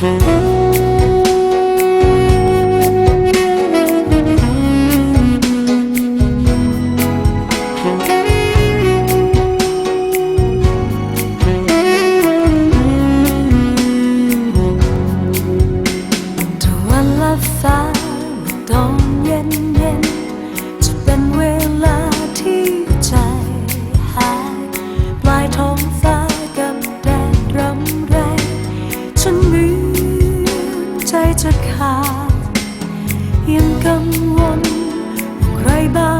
Mm-hmm. กังวลใครบ้าง